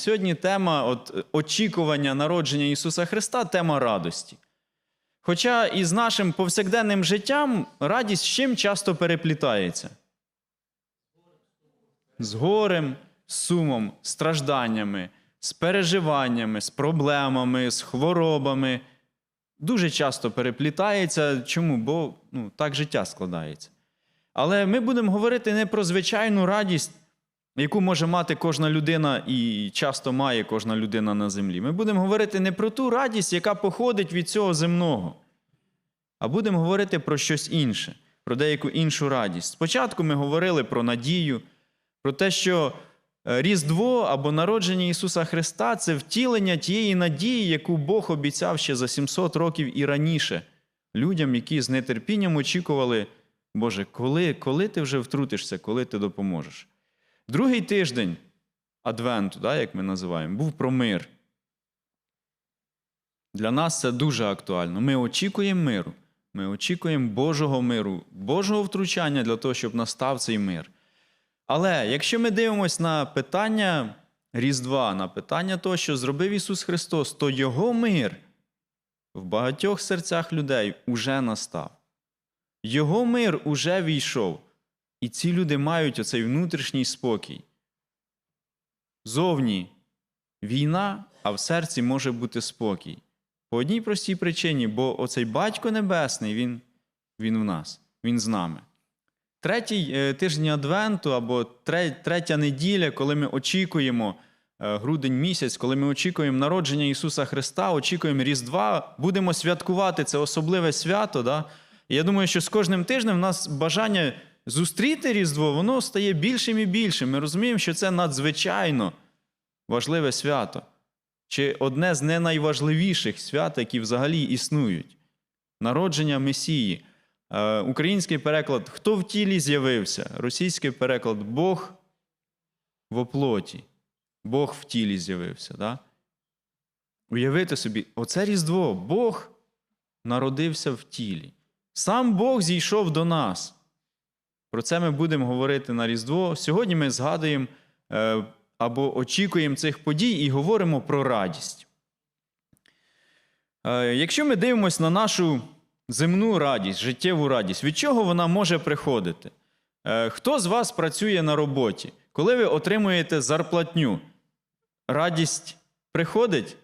Сьогодні тема от, очікування народження Ісуса Христа тема радості. Хоча із нашим повсякденним життям радість з чим часто переплітається? З горем, з сумом, стражданнями, з переживаннями, з проблемами, з хворобами. Дуже часто переплітається. Чому? Бо ну, так життя складається. Але ми будемо говорити не про звичайну радість, яку може мати кожна людина і часто має кожна людина на землі. Ми будемо говорити не про ту радість, яка походить від цього земного, а будемо говорити про щось інше, про деяку іншу радість. Спочатку ми говорили про надію, про те, що е, Різдво або народження Ісуса Христа це втілення тієї надії, яку Бог обіцяв ще за 700 років і раніше людям, які з нетерпінням очікували, Боже, коли, коли ти вже втрутишся, коли ти допоможеш. Другий тиждень Адвенту, да, як ми називаємо, був про мир. Для нас це дуже актуально. Ми очікуємо миру. Ми очікуємо Божого миру, Божого втручання для того, щоб настав цей мир. Але якщо ми дивимося на питання Різдва, на питання того, що зробив Ісус Христос, то Його мир в багатьох серцях людей уже настав. Його мир уже війшов. І ці люди мають оцей внутрішній спокій. Зовні війна, а в серці може бути спокій. По одній простій причині, бо оцей Батько Небесний, він, він в нас, він з нами. Третій е, тиждень Адвенту або третя неділя, коли ми очікуємо е, грудень місяць, коли ми очікуємо народження Ісуса Христа, очікуємо Різдва, будемо святкувати це особливе свято. Да? Я думаю, що з кожним тижнем в нас бажання зустріти Різдво, воно стає більшим і більшим. Ми розуміємо, що це надзвичайно важливе свято, чи одне з не найважливіших свят, які взагалі існують. Народження Месії. Е, Український переклад Хто в тілі з'явився? Російський переклад Бог в оплоті. Бог в тілі з'явився. Да? Уявити собі, оце Різдво, Бог народився в тілі. Сам Бог зійшов до нас. Про це ми будемо говорити на Різдво. Сьогодні ми згадуємо е, або очікуємо цих подій і говоримо про радість. Е, Якщо ми дивимося на нашу земну радість, життєву радість, від чого вона може приходити? Е, Хто з вас працює на роботі? Коли ви отримуєте зарплатню, радість приходить?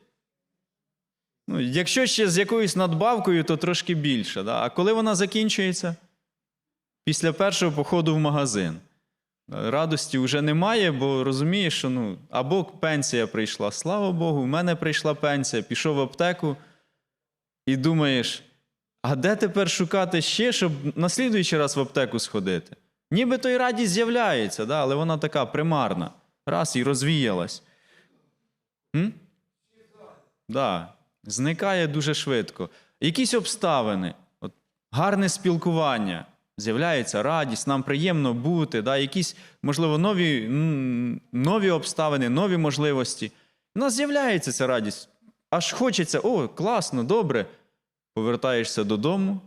Ну, якщо ще з якоюсь надбавкою, то трошки більше. Да? А коли вона закінчується? Після першого походу в магазин. Радості вже немає, бо розумієш, що ну, або пенсія прийшла, слава Богу, в мене прийшла пенсія, пішов в аптеку і думаєш, а де тепер шукати ще, щоб на слідуючий раз в аптеку сходити? Ніби то й радість з'являється, да, але вона така примарна. Раз і розвіялась. М? Да, зникає дуже швидко. Якісь обставини, от, гарне спілкування, з'являється радість, нам приємно бути, да, якісь, можливо, нові, нові обставини, нові можливості. У нас з'являється ця радість. Аж хочеться, о, класно, добре. Повертаєшся додому,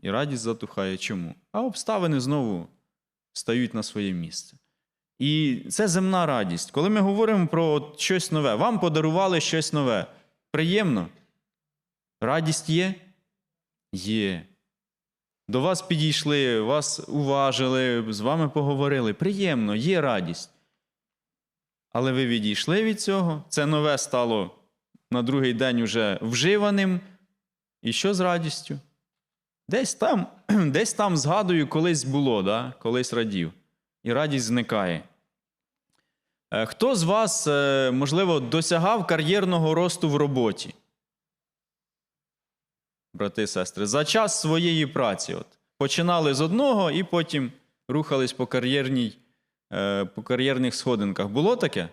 і радість затухає. Чому? А обставини знову стають на своє місце. І це земна радість. Коли ми говоримо про щось нове, вам подарували щось нове. Приємно? Радість є? Є. До вас підійшли, вас уважили, з вами поговорили. Приємно, є радість. Але ви відійшли від цього, це нове стало на другий день уже вживаним. І що з радістю? Десь там, десь там згадую, колись було, да? колись радів. І радість зникає. Е, Хто з вас, е, можливо, досягав кар'єрного росту в роботі? Брати і сестри, за час своєї праці. От. Починали з одного і потім рухались по, кар'єрній, е, по кар'єрних сходинках. Було таке?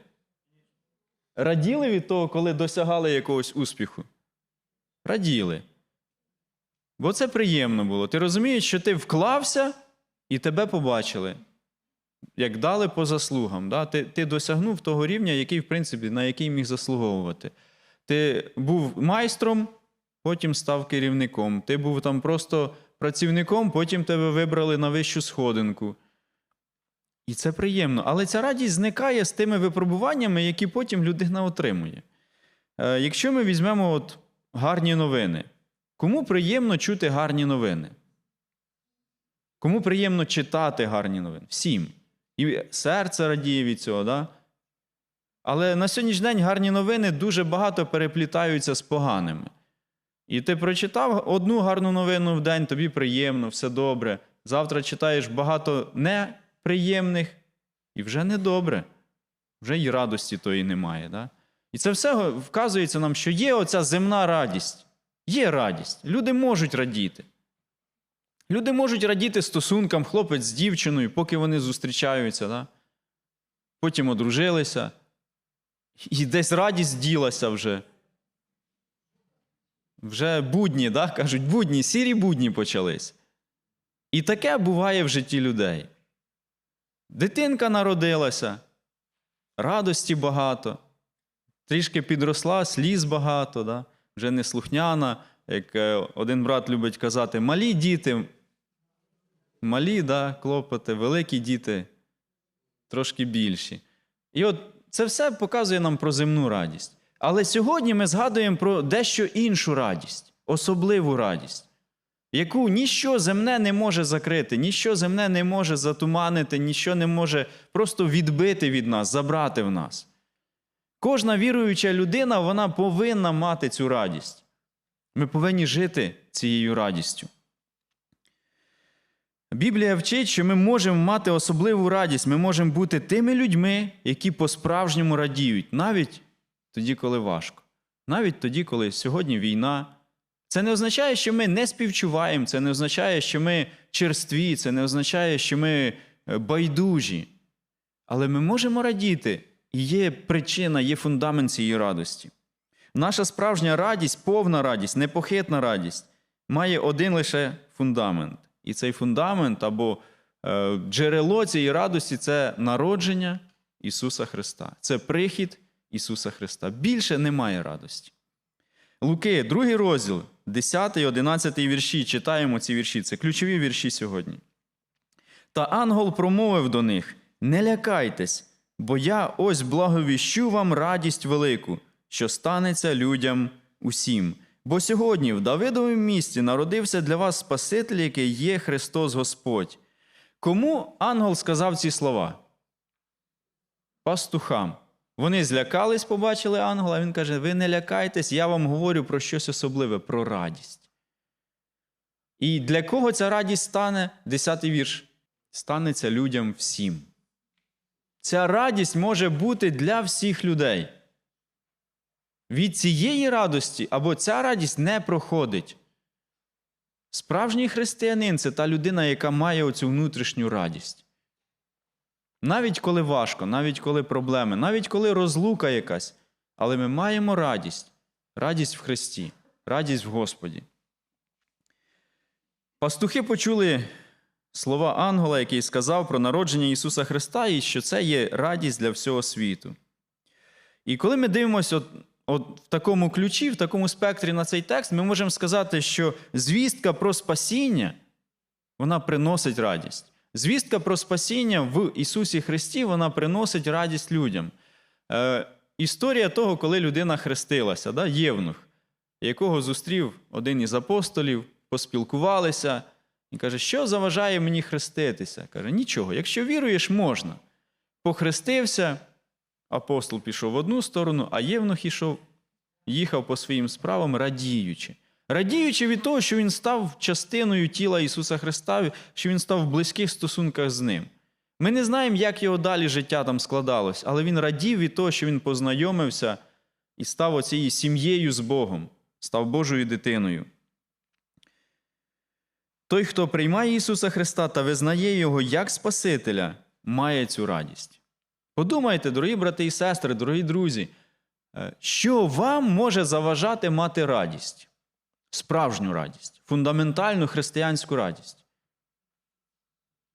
Раділи від того, коли досягали якогось успіху? Раділи. Бо це приємно було. Ти розумієш, що ти вклався і тебе побачили. Як дали по заслугам. Да? Ти, ти досягнув того рівня, який, в принципі, на який міг заслуговувати. Ти був майстром, потім став керівником. Ти був там просто працівником, потім тебе вибрали на вищу сходинку. І це приємно. Але ця радість зникає з тими випробуваннями, які потім людина отримує. Е, Якщо ми візьмемо от гарні новини, кому приємно чути гарні новини? Кому приємно читати гарні новини? Всім. І серце радіє від цього, да? Але на сьогоднішній день гарні новини дуже багато переплітаються з поганими. І ти прочитав одну гарну новину в день, тобі приємно, все добре. Завтра читаєш багато неприємних, і вже не добре. Вже й радості тої немає. Да? І це все вказується нам, що є оця земна радість. Є радість. Люди можуть радіти. Люди можуть радіти стосункам хлопець з дівчиною, поки вони зустрічаються. Да? Потім одружилися. І десь радість ділася вже. Вже будні, да? кажуть, будні, сірі будні почались. І таке буває в житті людей. Дитинка народилася, радості багато, трішки підросла, сліз багато, да? вже не слухняна, як е, один брат любить казати, малі діти, малі да, клопоти, великі діти трошки більші. І от це все показує нам про земну радість. Але сьогодні ми згадуємо про дещо іншу радість, особливу радість, яку ніщо земне не може закрити, ніщо земне не може затуманити, ніщо не може просто відбити від нас, забрати в нас. Кожна віруюча людина вона повинна мати цю радість. Ми повинні жити цією радістю. Біблія вчить, що ми можемо мати особливу радість, ми можемо бути тими людьми, які по-справжньому радіють, навіть тоді, коли важко, навіть тоді, коли сьогодні війна. Це не означає, що ми не співчуваємо, це не означає, що ми черстві, це не означає, що ми е, байдужі. Але ми можемо радіти, і є причина, є фундамент цієї радості. Наша справжня радість, повна радість, непохитна радість, має один лише фундамент. І цей фундамент або е, джерело цієї радості це народження Ісуса Христа. Це прихід Ісуса Христа. Більше немає радості. Луки, другий розділ, 10, 11 вірші. Читаємо ці вірші. Це ключові вірші сьогодні. Та ангел промовив до них: Не лякайтесь, бо я ось благовіщу вам радість велику, що станеться людям усім. Бо сьогодні в Давидовому місті народився для вас Спаситель, який є Христос Господь. Кому ангел сказав ці слова? Пастухам. Вони злякались, побачили ангела, він каже: Ви не лякайтесь, я вам говорю про щось особливе, про радість. І для кого ця радість стане? Десятий вірш. Станеться людям всім. Ця радість може бути для всіх людей. Від цієї радості або ця радість не проходить. Справжній християнин це та людина, яка має оцю внутрішню радість. Навіть коли важко, навіть коли проблеми, навіть коли розлука якась, але ми маємо радість, радість в Христі, радість в Господі. Пастухи почули слова ангела, який сказав про народження Ісуса Христа, і що це є радість для всього світу. І коли ми дивимося от, от в такому ключі, в такому спектрі на цей текст, ми можемо сказати, що звістка про спасіння вона приносить радість. Звістка про спасіння в Ісусі Христі вона приносить радість людям. Е, Історія того, коли людина хрестилася, да, Євнух, якого зустрів один із апостолів, поспілкувалися, і каже, що заважає мені хреститися? Каже, нічого, якщо віруєш, можна. Похрестився, апостол пішов в одну сторону, а Євнух ішов, їхав по своїм справам, радіючи. Радіючи від того, що він став частиною тіла Ісуса Христа, що він став в близьких стосунках з Ним. Ми не знаємо, як його далі життя там складалось, але він радів від того, що він познайомився і став оцією сім'єю з Богом, став Божою дитиною. Той, хто приймає Ісуса Христа та визнає Його як Спасителя, має цю радість. Подумайте, дорогі брати і сестри, дорогі друзі, е, що вам може заважати мати радість? Справжню радість, фундаментальну християнську радість.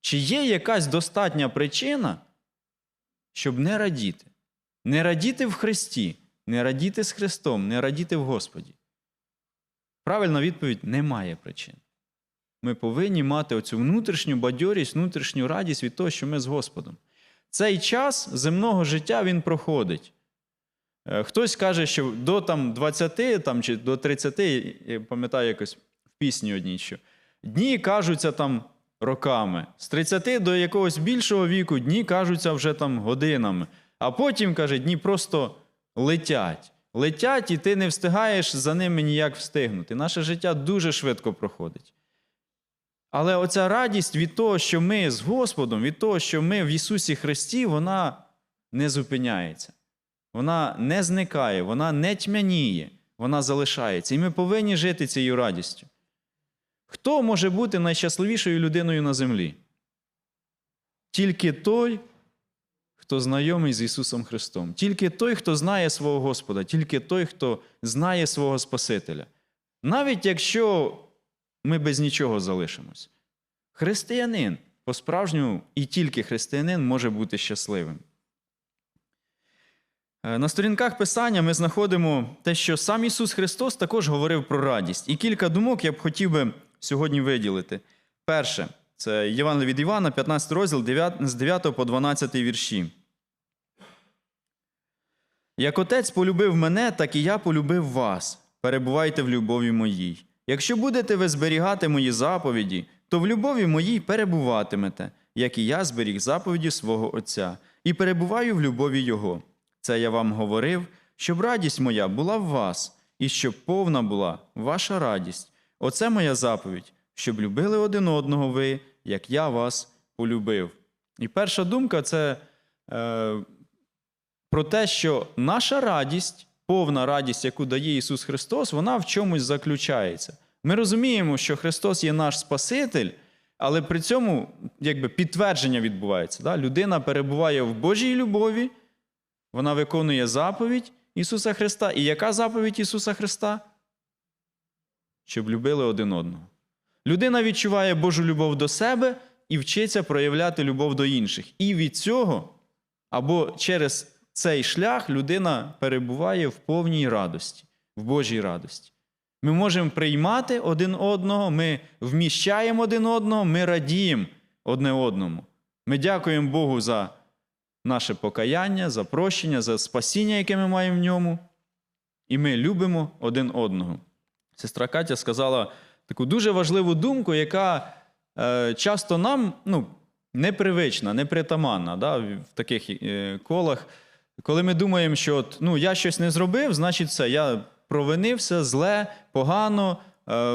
Чи є якась достатня причина, щоб не радіти? Не радіти в Христі, не радіти з Христом, не радіти в Господі? Правильна відповідь немає причин. Ми повинні мати оцю внутрішню бадьорість, внутрішню радість від того, що ми з Господом. Цей час земного життя він проходить. Е, Хтось каже, що до там, 20 там, чи до 30, я пам'ятаю якось в пісні одній, що дні кажуться там роками. З 30 до якогось більшого віку дні кажуться вже там годинами. А потім, каже, дні просто летять. Летять, і ти не встигаєш за ними ніяк встигнути. Наше життя дуже швидко проходить. Але оця радість від того, що ми з Господом, від того, що ми в Ісусі Христі, вона не зупиняється. Вона не зникає, вона не тьмяніє, вона залишається. І ми повинні жити цією радістю. Хто може бути найщасливішою людиною на землі? Тільки той, хто знайомий з Ісусом Христом, тільки той, хто знає свого Господа, тільки той, хто знає свого Спасителя. Навіть якщо ми без нічого залишимось. Християнин по-справжньому і тільки християнин може бути щасливим. Е, На сторінках Писання ми знаходимо те, що сам Ісус Христос також говорив про радість. І кілька думок я б хотів би сьогодні виділити. Перше, це Євангеліє від Івана, 15 розділ 9, з 9 по 12 вірші. Як отець полюбив мене, так і я полюбив вас. Перебувайте в любові моїй. Якщо будете ви зберігати мої заповіді, то в любові моїй перебуватимете, як і я зберіг заповіді свого Отця, і перебуваю в любові Його. Це я вам говорив, щоб радість моя була в вас, і щоб повна була ваша радість. Оце моя заповідь, щоб любили один одного ви, як я вас полюбив. І перша думка це е, про те, що наша радість, повна радість, яку дає Ісус Христос, вона в чомусь заключається. Ми розуміємо, що Христос є наш Спаситель, але при цьому якби, підтвердження відбувається. Да? Людина перебуває в Божій любові, вона виконує заповідь Ісуса Христа. І яка заповідь Ісуса Христа? Щоб любили один одного. Людина відчуває Божу любов до себе і вчиться проявляти любов до інших. І від цього або через цей шлях людина перебуває в повній радості, в Божій радості. Ми можемо приймати один одного, ми вміщаємо один одного, ми радіємо одне одному. Ми дякуємо Богу за наше покаяння, за прощення, за спасіння, яке ми маємо в ньому. І ми любимо один одного. Сестра Катя сказала таку дуже важливу думку, яка е, часто нам ну, непривична, непритаманна да, в таких е, колах. Коли ми думаємо, що от, ну, я щось не зробив, значить все, я провинився, зле, погано, е,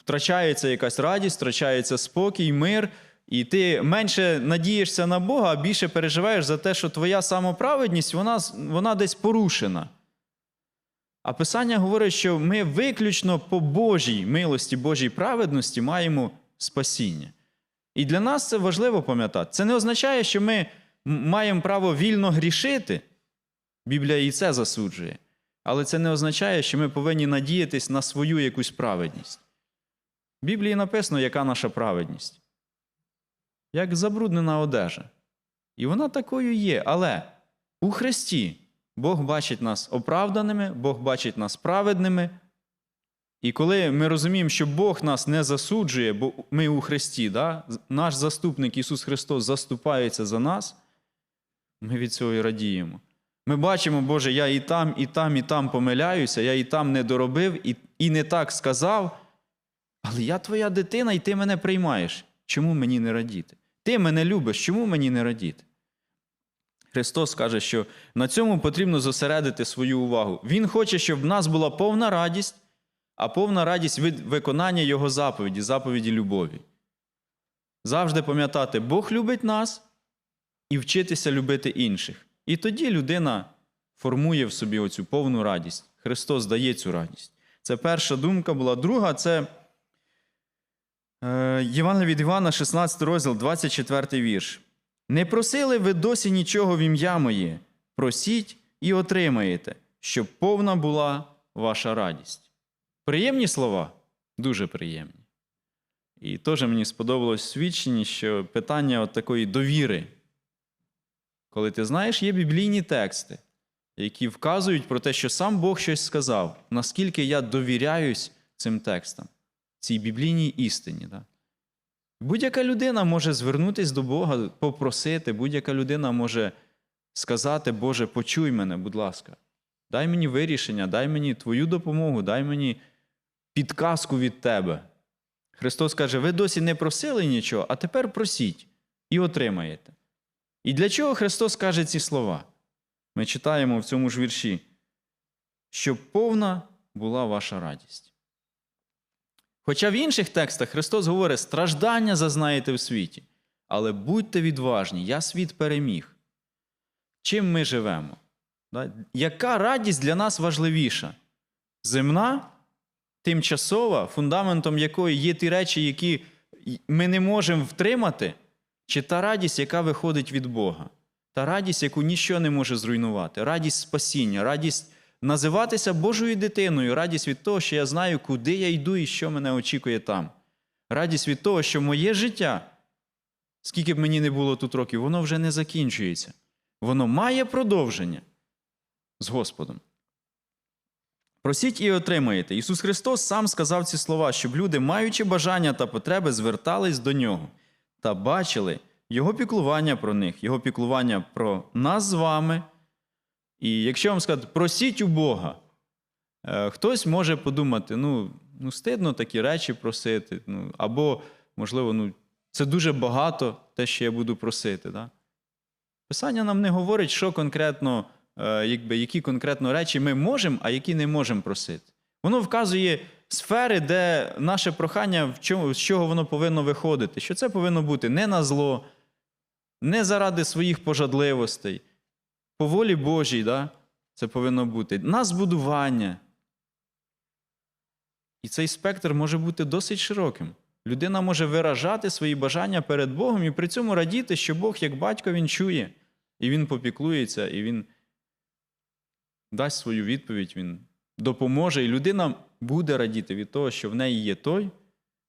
втрачається якась радість, втрачається спокій, мир, і ти менше надієшся на Бога, а більше переживаєш за те, що твоя самоправедність вона, вона десь порушена. А Писання говорить, що ми виключно по Божій милості, Божій праведності маємо спасіння. І для нас це важливо пам'ятати. Це не означає, що ми маємо право вільно грішити. Біблія і це засуджує. Але це не означає, що ми повинні надіятись на свою якусь праведність. В Біблії написано, яка наша праведність. Як забруднена одежа. І вона такою є. Але у Христі Бог бачить нас оправданими, Бог бачить нас праведними. І коли ми розуміємо, що Бог нас не засуджує, бо ми у Христі, да? наш заступник Ісус Христос заступається за нас, ми від цього і радіємо. Ми бачимо, Боже, я і там, і там, і там помиляюся, я і там не доробив, і, і не так сказав. Але я твоя дитина, і ти мене приймаєш. Чому мені не радіти? Ти мене любиш, чому мені не радіти? Христос каже, що на цьому потрібно зосередити свою увагу. Він хоче, щоб в нас була повна радість, а повна радість від виконання Його заповіді, заповіді любові. Завжди пам'ятати, Бог любить нас і вчитися любити інших. І тоді людина формує в собі оцю повну радість. Христос дає цю радість. Це перша думка була. Друга це Євангелія від Івана, 16 розділ, 24 вірш. Не просили ви досі нічого в ім'я моє, просіть і отримаєте, щоб повна була ваша радість. Приємні слова? Дуже приємні. І теж мені сподобалось свідчення, що питання от такої довіри. Коли ти знаєш, є біблійні тексти, які вказують про те, що сам Бог щось сказав, наскільки я довіряюсь цим текстам. Цій біблійній істині. Да? Будь-яка людина може звернутися до Бога, попросити, будь-яка людина може сказати, Боже, почуй мене, будь ласка, дай мені вирішення, дай мені твою допомогу, дай мені підказку від тебе. Христос каже: ви досі не просили нічого, а тепер просіть і отримаєте. І для чого Христос каже ці слова? Ми читаємо в цьому ж вірші, щоб повна була ваша радість. Хоча в інших текстах Христос говорить, страждання зазнаєте в світі, але будьте відважні, я світ переміг. Чим ми живемо? Яка радість для нас важливіша? Земна, тимчасова, фундаментом якої є ті речі, які ми не можемо втримати, чи та радість, яка виходить від Бога? Та радість, яку ніщо не може зруйнувати, радість спасіння, радість називатися Божою дитиною, радість від того, що я знаю, куди я йду і що мене очікує там. Радість від того, що моє життя, скільки б мені не було тут років, воно вже не закінчується. Воно має продовження з Господом. Просіть і отримаєте. Ісус Христос сам сказав ці слова, щоб люди, маючи бажання та потреби, звертались до Нього та бачили Його піклування про них, Його піклування про нас з вами. І якщо вам сказати, просіть у Бога, е, хтось може подумати, ну, ну стидно такі речі просити, ну, або, можливо, ну, це дуже багато те, що я буду просити. Да? Писання нам не говорить, що конкретно, е, якби, які конкретно речі ми можемо, а які не можемо просити. Воно вказує сфери, де наше прохання, в чому, з чого воно повинно виходити. Що це повинно бути не на зло, не заради своїх пожадливостей, по волі Божій, да? це повинно бути. На збудування. І цей спектр може бути досить широким. Людина може виражати свої бажання перед Богом і при цьому радіти, що Бог, як батько, він чує, і він попіклується, і він дасть свою відповідь, він допоможе, і людина буде радіти від того, що в неї є той,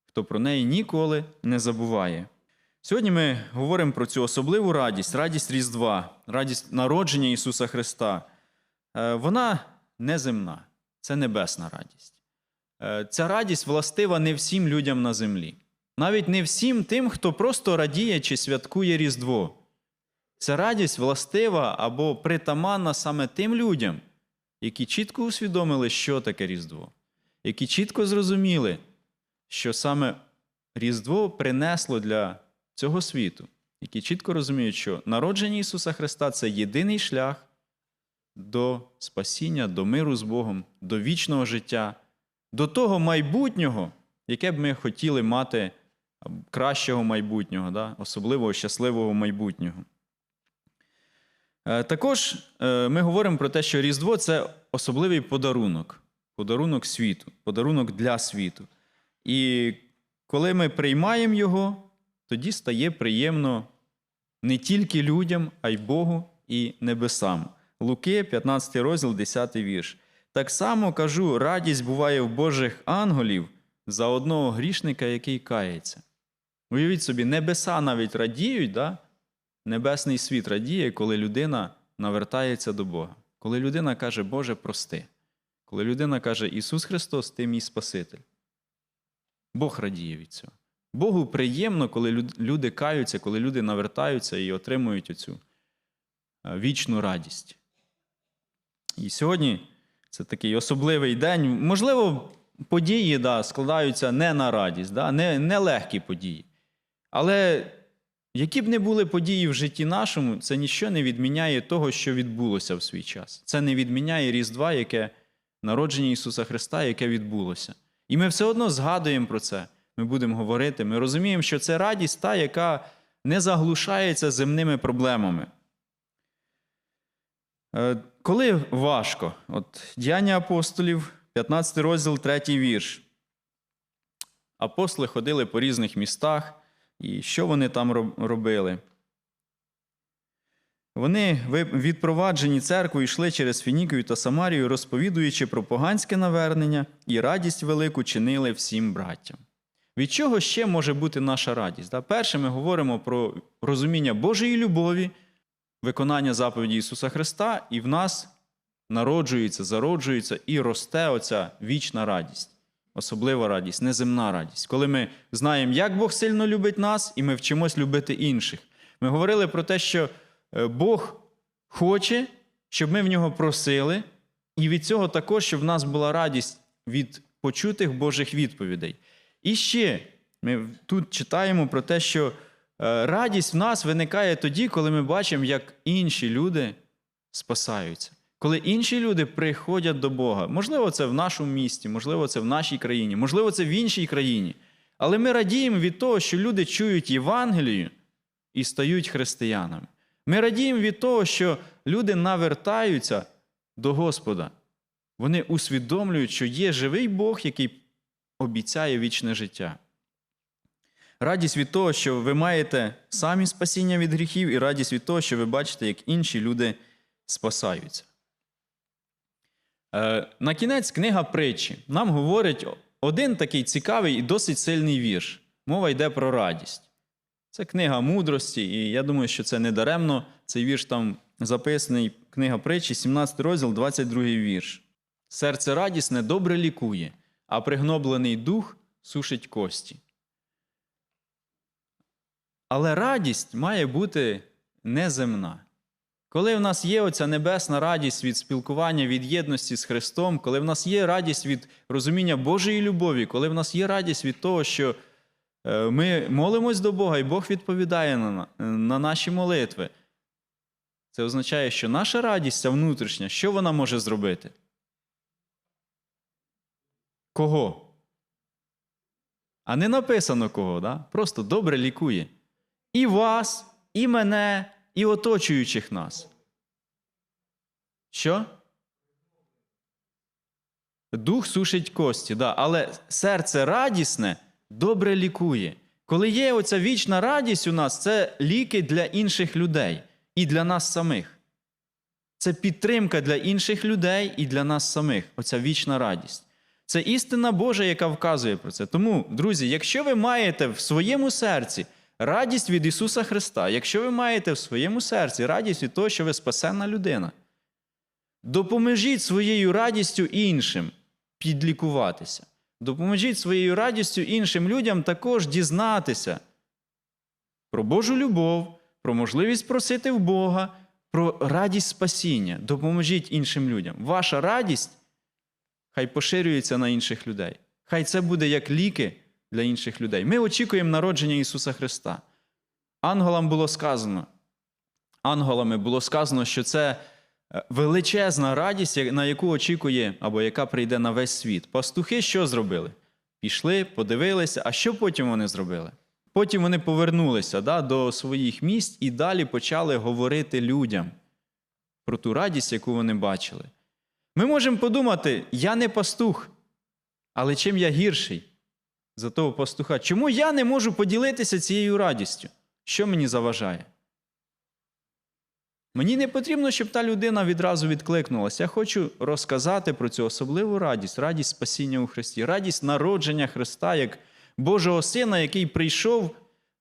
хто про неї ніколи не забуває. Сьогодні ми говоримо про цю особливу радість, радість Різдва, радість народження Ісуса Христа. Е, Вона неземна, це небесна радість. Е, Ця радість властива не всім людям на землі, навіть не всім тим, хто просто радіє чи святкує Різдво. Ця радість властива або притаманна саме тим людям, які чітко усвідомили, що таке Різдво, які чітко зрозуміли, що саме Різдво принесло для цього світу, які чітко розуміють, що народження Ісуса Христа це єдиний шлях до спасіння, до миру з Богом, до вічного життя, до того майбутнього, яке б ми хотіли мати кращого майбутнього, да? особливого щасливого майбутнього. Е, Також е, ми говоримо про те, що Різдво це особливий подарунок, подарунок світу, подарунок для світу. І коли ми приймаємо його, тоді стає приємно не тільки людям, а й Богу і небесам. Луки, 15 розділ, 10 вірш. Так само кажу, радість буває в Божих ангелів за одного грішника, який кається. Уявіть собі, небеса навіть радіють, да? небесний світ радіє, коли людина навертається до Бога. Коли людина каже, Боже, прости. Коли людина каже, Ісус Христос, ти мій Спаситель. Бог радіє від цього. Богу приємно, коли люди каються, коли люди навертаються і отримують оцю е, вічну радість. І сьогодні це такий особливий день. Можливо, події да, складаються не на радість, да, не, не легкі події. Але які б не були події в житті нашому, це ніщо не відміняє того, що відбулося в свій час. Це не відміняє Різдва, яке народження Ісуса Христа, яке відбулося. І ми все одно згадуємо про це. Ми будемо говорити. Ми розуміємо, що це радість та, яка не заглушається земними проблемами. Е, Коли важко, от діяння апостолів, 15 розділ, 3 вірш. Апостоли ходили по різних містах, і що вони там робили? Вони відпроваджені церквою йшли через Фінікію та Самарію, розповідуючи про поганське навернення і радість велику чинили всім браттям. Від чого ще може бути наша радість? Перше, ми говоримо про розуміння Божої любові, виконання заповіді Ісуса Христа, і в нас народжується, зароджується і росте оця вічна радість. особлива радість, неземна радість, коли ми знаємо, як Бог сильно любить нас, і ми вчимось любити інших. Ми говорили про те, що е, Бог хоче, щоб ми в нього просили, і від цього також, щоб в нас була радість від почутих Божих відповідей. І ще ми тут читаємо про те, що е, радість в нас виникає тоді, коли ми бачимо, як інші люди спасаються. Коли інші люди приходять до Бога, можливо, це в нашому місті, можливо, це в нашій країні, можливо, це в іншій країні. Але ми радіємо від того, що люди чують Євангелію і стають християнами. Ми радіємо від того, що люди навертаються до Господа. Вони усвідомлюють, що є живий Бог, який обіцяє вічне життя. Радість від того, що ви маєте самі спасіння від гріхів, і радість від того, що ви бачите, як інші люди спасаються. Е, На кінець книга притчі нам говорить один такий цікавий і досить сильний вірш. Мова йде про радість. Це книга мудрості, і я думаю, що це не даремно. Цей вірш там записаний, книга притчі, 17 розділ, 22 вірш. Серце радісне добре лікує, а пригноблений дух сушить кості. Але радість має бути неземна. Коли в нас є оця небесна радість від спілкування, від єдності з Христом, коли в нас є радість від розуміння Божої любові, коли в нас є радість від того, що е, ми молимось до Бога, і Бог відповідає на, на наші молитви, це означає, що наша радість, ця внутрішня, що вона може зробити? Кого? А не написано кого, да? просто добре лікує. І вас, і мене, і оточуючих нас. Що? Дух сушить кості, да, але серце радісне добре лікує. Коли є оця вічна радість у нас, це ліки для інших людей і для нас самих. Це підтримка для інших людей і для нас самих. Оця вічна радість. Це істина Божа, яка вказує про це. Тому, друзі, якщо ви маєте в своєму серці радість від Ісуса Христа, якщо ви маєте в своєму серці радість від того, що ви спасенна людина, допоможіть своєю радістю іншим підлікуватися. Допоможіть своєю радістю іншим людям також дізнатися про Божу любов, про можливість просити в Бога, про радість спасіння. Допоможіть іншим людям. Ваша радість хай поширюється на інших людей. Хай це буде як ліки для інших людей. Ми очікуємо народження Ісуса Христа. Ангелам було сказано, ангелами було сказано, що це е, величезна радість, на яку очікує або яка прийде на весь світ. Пастухи що зробили? Пішли, подивилися, а що потім вони зробили? Потім вони повернулися да, до своїх місць і далі почали говорити людям про ту радість, яку вони бачили. Ми можемо подумати, я не пастух, але чим я гірший за того пастуха? Чому я не можу поділитися цією радістю? Що мені заважає? Мені не потрібно, щоб та людина відразу відкликнулася. Я хочу розказати про цю особливу радість, радість спасіння у Христі, радість народження Христа як Божого Сина, який прийшов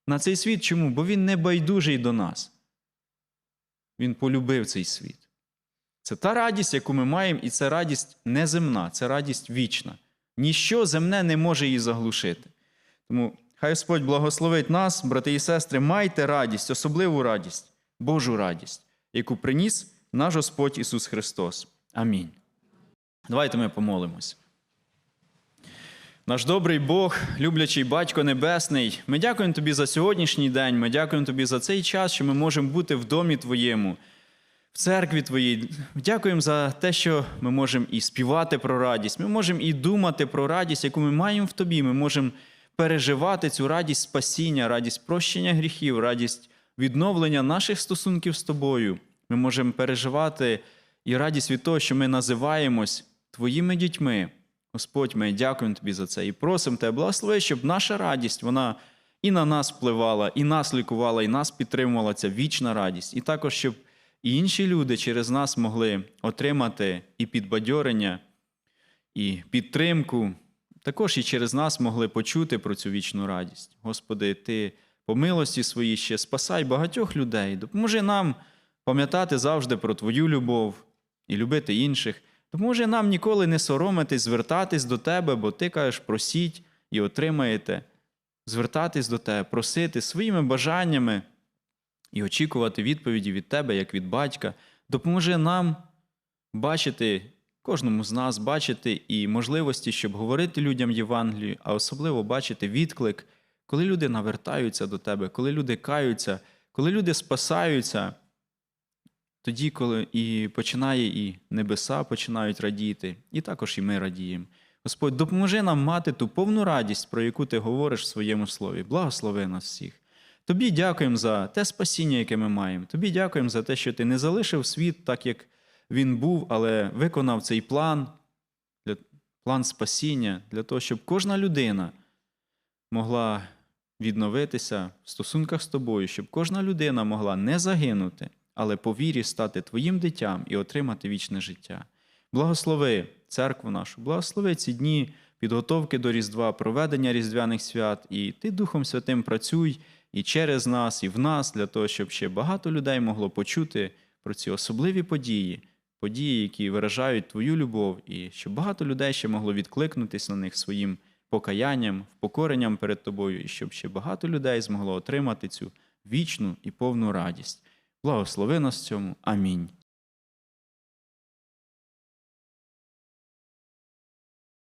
на цей світ. Чому? Бо Він не байдужий до нас. Він полюбив цей світ. Це та радість, яку ми маємо, і це радість неземна, це радість вічна. Ніщо земне не може її заглушити. Тому хай Господь благословить нас, брати і сестри, майте радість, особливу радість, Божу радість, яку приніс наш Господь Ісус Христос. Амінь. Давайте ми помолимось. Наш добрий Бог, люблячий Батько Небесний, ми дякуємо Тобі за сьогоднішній день. Ми дякуємо Тобі за цей час, що ми можемо бути в домі Твоєму, в церкві Твоїй. Дякуємо за те, що ми можемо і співати про радість. Ми можемо і думати про радість, яку ми маємо в Тобі. Ми можемо переживати цю радість спасіння, радість прощення гріхів, радість відновлення наших стосунків з Тобою. Ми можемо переживати і радість від того, що ми називаємось Твоїми дітьми. Господь, ми дякуємо Тобі за це і просимо Тебе, благослови, щоб наша радість вона і на нас впливала, і нас лікувала, і нас підтримувала ця вічна радість. І також, щоб і інші люди через нас могли отримати і підбадьорення, і підтримку, також і через нас могли почути про цю вічну радість. Господи, Ти по милості своїй ще спасай багатьох людей, допоможи нам пам'ятати завжди про Твою любов і любити інших. Допоможи нам ніколи не соромитись, звертатись до тебе, бо ти кажеш, просіть і отримаєте, звертатись до тебе, просити своїми бажаннями і очікувати відповіді від тебе, як від батька. Допоможи нам бачити, кожному з нас бачити і можливості, щоб говорити людям Євангелію, а особливо бачити відклик, коли люди навертаються до тебе, коли люди каються, коли люди спасаються. Тоді, коли і починає і небеса починають радіти, і також і ми радіємо. Господь, допоможи нам мати ту повну радість, про яку ти говориш в своєму слові. Благослови нас всіх. Тобі дякуємо за те спасіння, яке ми маємо. Тобі дякуємо за те, що ти не залишив світ так, як він був, але виконав цей план, план спасіння для того, щоб кожна людина могла відновитися в стосунках з тобою, щоб кожна людина могла не загинути, але по вірі стати твоїм дитям і отримати вічне життя. Благослови церкву нашу, благослови ці дні підготовки до Різдва, проведення Різдвяних свят, і ти Духом Святим працюй і через нас, і в нас, для того, щоб ще багато людей могло почути про ці особливі події, події, які виражають твою любов, і щоб багато людей ще могло відкликнутись на них своїм покаянням, впокоренням перед тобою, і щоб ще багато людей змогло отримати цю вічну і повну радість. Благослови нас цьому. Амінь.